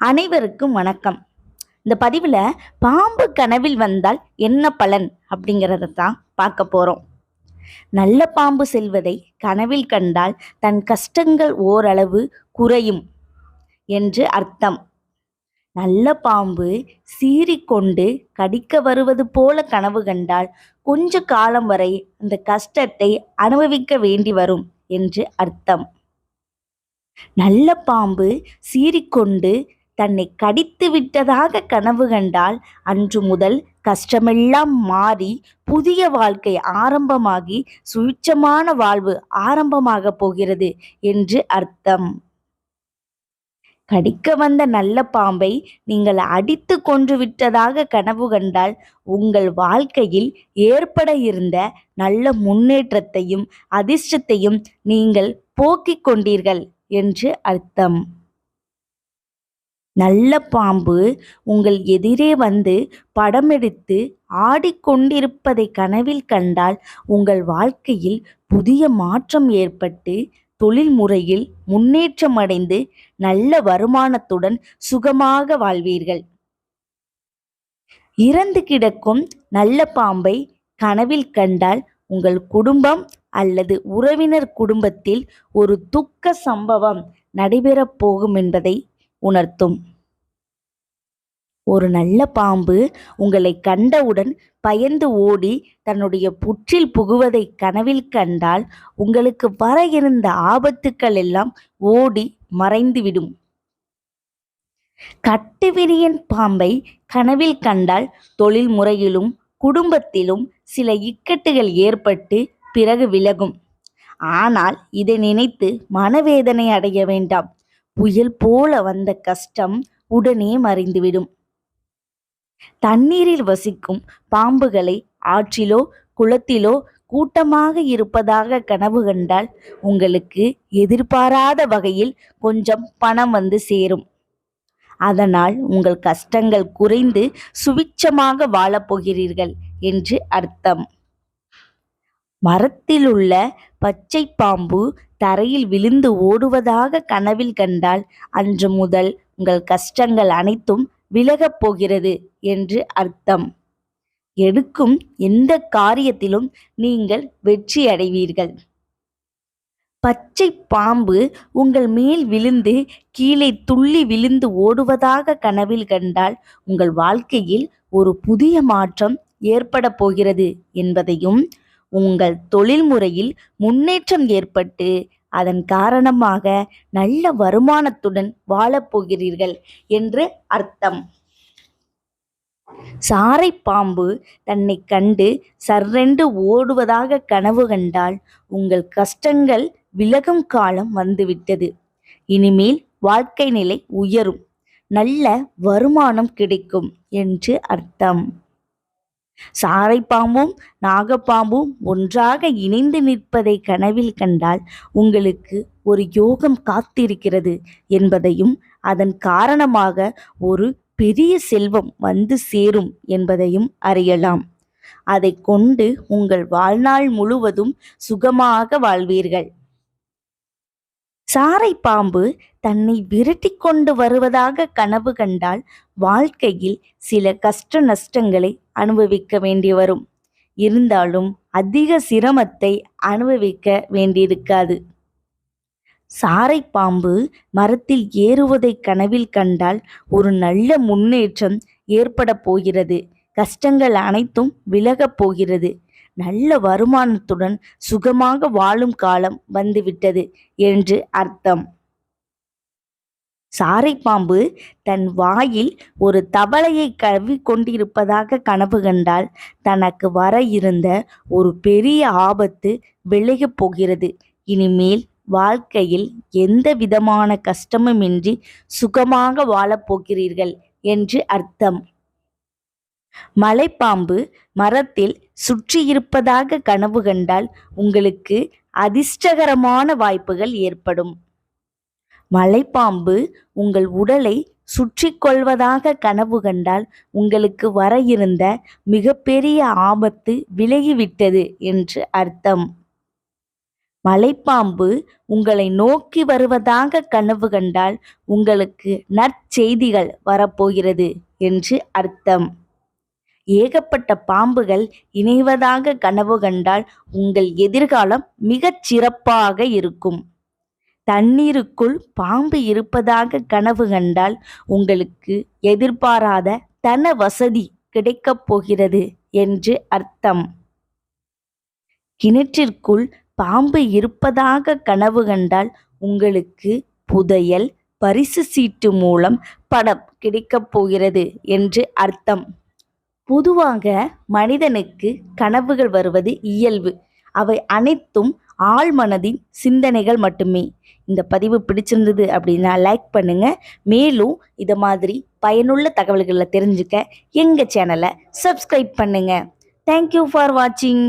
அனைவருக்கும் வணக்கம். இந்த பதிவில் பாம்பு கனவில் வந்தால் என்ன பலன் அப்படிங்கிறத தான் பார்க்க போகிறோம் நல்ல பாம்பு செல்வதை கனவில் கண்டால் தன் கஷ்டங்கள் ஓரளவு குறையும் என்று அர்த்தம். நல்ல பாம்பு சீறிக்கொண்டு கடிக்க வருவது போல கனவு கண்டால் கொஞ்ச காலம் வரை அந்த கஷ்டத்தை அனுபவிக்க வேண்டி வரும் என்று அர்த்தம். நல்ல பாம்பு சீறிக்கொண்டு தன்னை கடித்து விட்டதாக கனவு கண்டால் அன்று முதல் கஷ்டமெல்லாம் மாறி புதிய வாழ்க்கை ஆரம்பமாகி சுழிச்சமான வாழ்வு ஆரம்பமாக போகிறது என்று அர்த்தம். கடிக்க வந்த நல்ல பாம்பை நீங்கள் அடித்து கொன்று விட்டதாக கனவு கண்டால் உங்கள் வாழ்க்கையில் ஏற்பட இருந்த நல்ல முன்னேற்றத்தையும் அதிர்ஷ்டத்தையும் நீங்கள் போக்கிக் கொண்டீர்கள் என்று அர்த்தம். நல்ல பாம்பு உங்கள் எதிரே வந்து படமெடுத்து ஆடிக்கொண்டிருப்பதை கனவில் கண்டால் உங்கள் வாழ்க்கையில் புதிய மாற்றம் ஏற்பட்டு தொழில் முறையில் முன்னேற்றம் அடைந்து நல்ல வருமானத்துடன் சுகமாக வாழ்வீர்கள். இறந்து கிடக்கும் நல்ல பாம்பை கனவில் கண்டால் உங்கள் குடும்பம் அல்லது உறவினர் குடும்பத்தில் ஒரு துக்க சம்பவம் நடைபெறப் போகும் என்பதை உணர்த்தும். ஒரு நல்ல பாம்பு உங்களை கண்டவுடன் பயந்து ஓடி தன்னுடைய புற்றில் புகுவதை கனவில் கண்டால் உங்களுக்கு வர இருந்த ஆபத்துக்கள் எல்லாம் ஓடி மறைந்துவிடும் கட்டுவிரியன் பாம்பை கனவில் கண்டால் தொழில் முறையிலும் குடும்பத்திலும் சில இக்கட்டுகள் ஏற்பட்டு பிறகு விலகும். ஆனால் இதை நினைத்து மனவேதனை அடைய வேண்டாம். புயல் போல வந்த கஷ்டம் உடனே மறைந்துவிடும். தண்ணீரில் வசிக்கும் பாம்புகளை ஆற்றிலோ குளத்திலோ கூட்டமாக இருப்பதாக கனவு கண்டால் உங்களுக்கு எதிர்பாராத வகையில் கொஞ்சம் பணம் வந்து சேரும். அதனால் உங்கள் கஷ்டங்கள் குறைந்து சுவிட்சமாக வாழப்போகிறீர்கள் என்று அர்த்தம். மரத்தில் உள்ள பச்சை பாம்பு தரையில் விழுந்து ஓடுவதாக கனவில் கண்டால் அன்று முதல் உங்கள் கஷ்டங்கள் அனைத்தும் விலகப் போகிறது என்று அர்த்தம். எடுக்கும் எந்த காரியத்திலும் நீங்கள் வெற்றி அடைவீர்கள். பச்சை பாம்பு உங்கள் மேல் விழுந்து கீழே துள்ளி விழுந்து ஓடுவதாக கனவில் கண்டால் உங்கள் வாழ்க்கையில் ஒரு புதிய மாற்றம் ஏற்பட போகிறது என்பதையும் உங்கள் தொழில் முறையில் முன்னேற்றம் ஏற்பட்டு அதன் காரணமாக நல்ல வருமானத்துடன் வாழப்போகிறீர்கள் என்று அர்த்தம். சாரை பாம்பு தன்னை கண்டு சர்ரென்று ஓடுவதாக கனவு கண்டால் உங்கள் கஷ்டங்கள் விலகும் காலம் வந்துவிட்டது. இனிமேல் வாழ்க்கை நிலை உயரும். நல்ல வருமானம் கிடைக்கும் என்று அர்த்தம். சாரை பாம்பும் நாகப்பாம்பும் ஒன்றாக இணைந்து நிற்பதை கனவில் கண்டால் உங்களுக்கு ஒரு யோகம் காத்திருக்கிறது என்பதையும் அதன் காரணமாக ஒரு பெரிய செல்வம் வந்து சேரும் என்பதையும் அறியலாம். அதை கொண்டு உங்கள் வாழ்நாள் முழுவதும் சுகமாக வாழ்வீர்கள். சாரை பாம்பு தன்னை விரட்டி கொண்டு வருவதாக கனவு கண்டால் வாழ்க்கையில் சில கஷ்ட நஷ்டங்களை அனுபவிக்க வேண்டி வரும். இருந்தாலும் அதிக சிரமத்தை அனுபவிக்க வேண்டியிருக்காது. சாரை பாம்பு மரத்தில் ஏறுவதை கனவில் கண்டால் ஒரு நல்ல முன்னேற்றம் ஏற்பட போகிறது. கஷ்டங்கள் அனைத்தும் விலகப் போகிறது. நல்ல வருமானத்துடன் சுகமாக வாழும் காலம் வந்துவிட்டது என்று அர்த்தம். சாரை பாம்பு தன் வாயில் ஒரு தவளையை கவி கொண்டிருப்பதாக கனவு கண்டால் தனக்கு வர இருந்த ஒரு பெரிய ஆபத்து விலகப் போகிறது. இனிமேல் வாழ்க்கையில் எந்த விதமான கஷ்டமுமின்றி சுகமாக வாழப்போகிறீர்கள் என்று அர்த்தம். மலைப்பாம்பு மரத்தில் சுற்றியிருப்பதாக கனவு கண்டால் உங்களுக்கு அதிர்ஷ்டகரமான வாய்ப்புகள் ஏற்படும். மலைப்பாம்பு உங்கள் உடலை சுற்றி கொள்வதாக கனவு கண்டால் உங்களுக்கு வர இருந்த மிகப்பெரிய ஆபத்து விலகிவிட்டது என்று அர்த்தம். மலைப்பாம்பு உங்களை நோக்கி வருவதாக கனவு கண்டால் உங்களுக்கு நற்செய்திகள் வரப்போகிறது என்று அர்த்தம். ஏகப்பட்ட பாம்புகள் இணைவதாக கனவு கண்டால் உங்கள் எதிர்காலம் மிகச் சிறப்பாக இருக்கும். தண்ணீருக்குள் பாம்பு இருப்பதாக கனவு கண்டால் உங்களுக்கு எதிர்பாராத தன வசதி கிடைக்கப் போகிறது என்று அர்த்தம். கிணற்றிற்குள் பாம்பு இருப்பதாக கனவு கண்டால் உங்களுக்கு புதையல் பரிசு சீட்டு மூலம் படம் கிடைக்கப் போகிறது என்று அர்த்தம். பொதுவாக மனிதனுக்கு கனவுகள் வருவது இயல்பு. அவை அனைத்தும் ஆழ்மனதின் சிந்தனைகள் மட்டுமே. இந்த பதிவு பிடிச்சிருந்தது அப்படின்னா லைக் பண்ணுங்க. மேலும் இதை மாதிரி பயனுள்ள தகவல்களை தெரிஞ்சுக்க எங்கள் சேனலை சப்ஸ்கிரைப் பண்ணுங்க. தேங்க்யூ ஃபார் வாட்சிங்